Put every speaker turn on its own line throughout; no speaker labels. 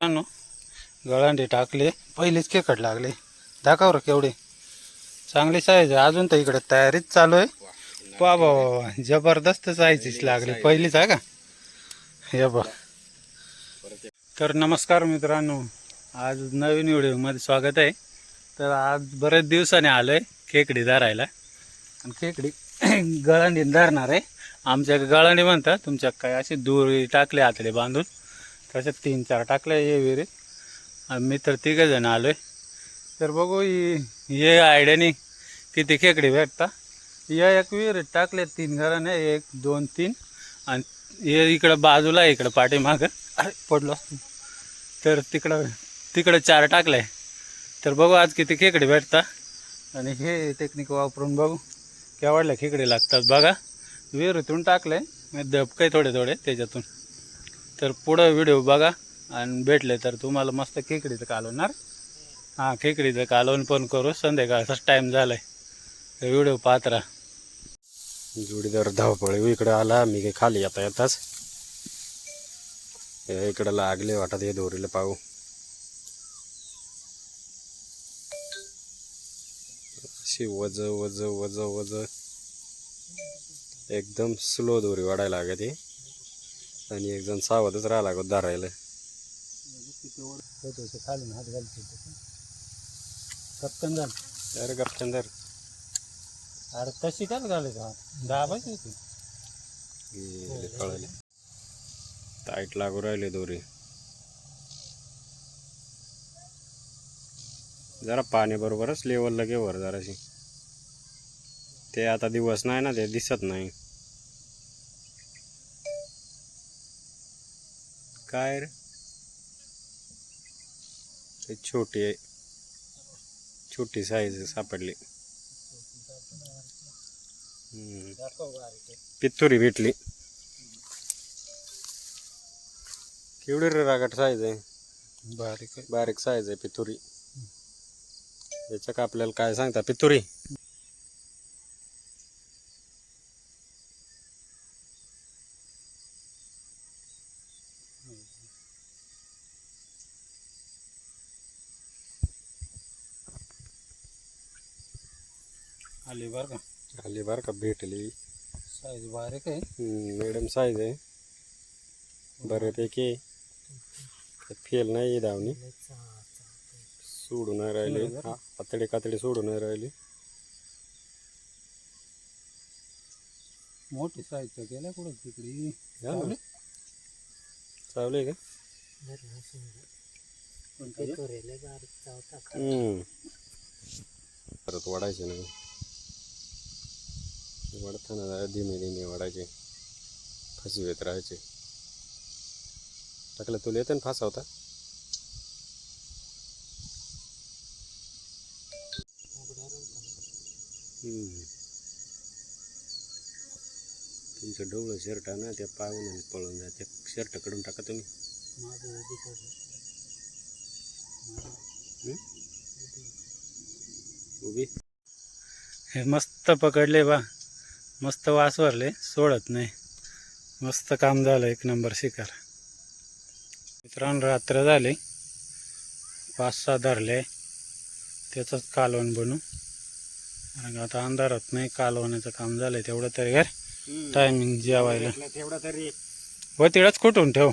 मित्रांनो गळांडे टाकले पहिलेच केकट लागले. दाखव केवढे. चांगली साईज आहे. अजून तर इकडे तयारीच चालू आहे. पा बाबा जबरदस्त साईजच लागली. पहिलीच आहे का? हे बघ. तर नमस्कार मित्रांनो. आज नवीन व्हिडिओमध्ये स्वागत आहे. तर आज बरेच दिवसाने आलो आहे खेकडी धरायला. आणि खेकडी गळांडी धरणार आहे. आमच्या गळांडी म्हणतात तुमच्या काय असे दूर टाकले आतडे बांधून. तसं तीन चार टाकले हे विहिरीत. मी तर तिघं जण आलो आहे तर बघू ही हे आयडियानी किती खेकडी भेटता. या एक विहिरीत टाकले तीन घराने एक दोन तीन. आणि हे इकडं बाजूला आहे इकडं पाठीमागं अरे पडलो असतो. तर तिकडं तिकडं चार टाकले तर बघू आज किती खेकडे भेटता. आणि हे टेक्निक वापरून बघू केवढल्या खेकडे लागतात. बघा विहिरीतून टाकले दबकाय थोडे थोडे त्याच्यातून. तर पुढं व्हिडिओ बघा आणि भेटले तर तुम्हाला मस्त खेकडीचं कालवणार. हां खेकडीचं कालवण पण करू. संध्याकाळचाच टाईम झाला आहे तर व्हिडिओ पाहत राहा.
जोडीदार धावपळ. इकडे आला मी काही खाली येता येताच. इकडं लागले वाटत हे दोरीला पाहू. अशी वज वज वज वज. एकदम स्लो दोरी वाढायला लागते. आणि एक जण सावधच राहा लागत धरायला.
खालून हात घालतो झालं.
अरे धर.
अरे तशी काच घालायचं हात दाबायचं तू
गेले पळाले टाईट लागू राहिले दोरी. जरा पाणी बरोबरच लेवलला घे वर जराशी. ते आता दिवस नाही ना ते दिसत नाही. काय रे? ते छोटी आहे. छोटी साईज सापडली. पित्तुरी भेटली. केवढी रे रागट साईज आहे?
बारीक
बारीक साईज आहे पितुरी याच्या का आपल्याला काय सांगता? पितुरी
आली बरं का?
आली बरं का भेटली.
साईज बारीक आहे.
मिडियम साईज आहे. बऱ्यापैकी फेल नाही धावणी. सोडून नाही राहिली. आतडी कातडी सोडून नाही राहिली.
मोठी साईजचं गेल्या कुठं तिकडे.
चावले का. परत वाढायचे नाही. वाढताना जरा धीमे धीमे वाढायचे येत राहायचे. टाकलं तुला येतं ना फासावता तुमचं डोळं शर्ट ना त्या पाहून आणि पळून जाते शर्टकडून टाका तुम्ही. उभी.
हे मस्त पकडले बा. मस्त वास भरले सोडत नाही. मस्त काम झालं एक नंबर शिकार. मित्रांनो रात्र झाले. पाच सहा धरले. त्याचंच कालवण बनू. आणि आता अंधारात नाही कालवण्याचं काम झालंय तेवढं तरी घर टायमिंग जेवायला.
तेवढा तरी.
व तिळच कुठून ठेव?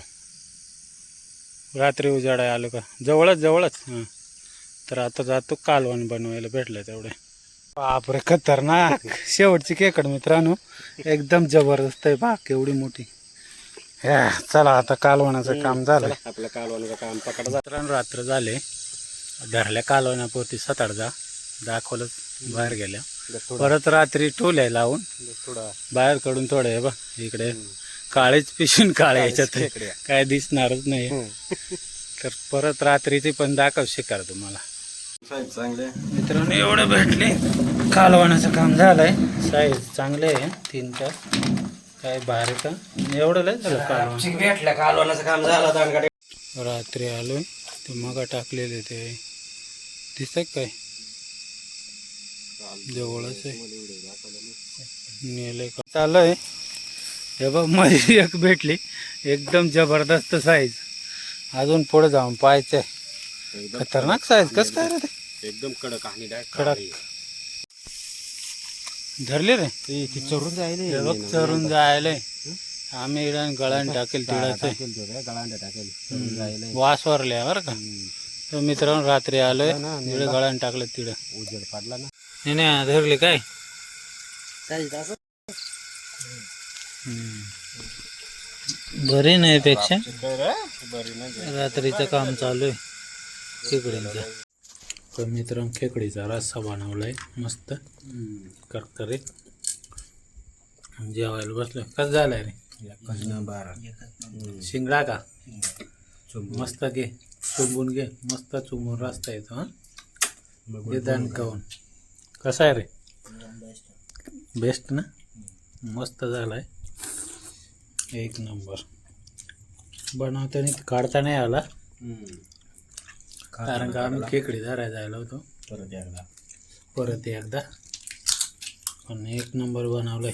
रात्री उजाडाय आलो का? जवळच जवळच. हां. तर आता जातो कालवण बनवायला भेटलं तेवढे. बापरे खतरनाक. शेवटची केकड मित्रांनो. एकदम जबरदस्त आहे बाक एवढी मोठी. ह्या, चला आता कालवणाचं काम झालं.
आपलं कालवाचं काम पकडा.
मित्रांनो रात्र झाले. धरल्या कालवण्यापुरती सताड जा दाखवलं बाहेर गेल्या. परत रात्री टोल्या लावून बाहेर कडून थोडं आहे बा इकडे काळेच पिशून काळे याच्यात. काय दिसणारच नाही. तर परत रात्रीची पण दाखव शिकार तुम्हाला.
साईज चांगले
मित्रांनो एवढं भेटले. कालवण्याचं काम झालंय. साईज चांगले आहे. तीन चार. काय बारीक. एवढं लय झालं कालवण.
भेटल्या कालवानाचं काम झालं
रात्री आलोय. ते मगा टाकलेले ते. दिसत काय? जवळच आहे. नेले का? चालय हे बघमध्ये एक भेटली. एकदम जबरदस्त साईज अजून पुढे जाऊन पाहायचंय.
एकदम
खतरनाक साईज कसं काय रे ते?
एकदम कडक आणि डायरेक्ट
कडक. धरले रे.
चढून जायले.
हे बघ चरून जायलंय आम्ही इडन गळण टाकेल तिळाचं
गळांड्या टाकेल
वास वरल्या बरं का. तर मित्रांनो रात्री आलोय.
ना,
तिकडे गळण टाकलं तिकडं.
उजेड पडला ना.
नाही नाही धरले काय? बरे नाही पेक्षा.
बरी
रात्रीचं काम चालू आहे. खेकडींचा तर मित्रांनो खेकडीचा रस्सा बनवलाय. मस्त. करकरीत जेवायला बसलो कसं झालाय रे?
बारा
शिंगडा का? मस्त घे. चुंबून घे. मस्त चुंबून रस्ता येतो हां. विधान काऊन कसा आहे रे? बेस्ट ना? मस्त झालाय. एक नंबर. बनवताना काढता नाही आला. कारण का आम्ही खेकडी धरायला जायला होतो.
परत एकदा.
परत एकदा. पण एक नंबर बनवलाय.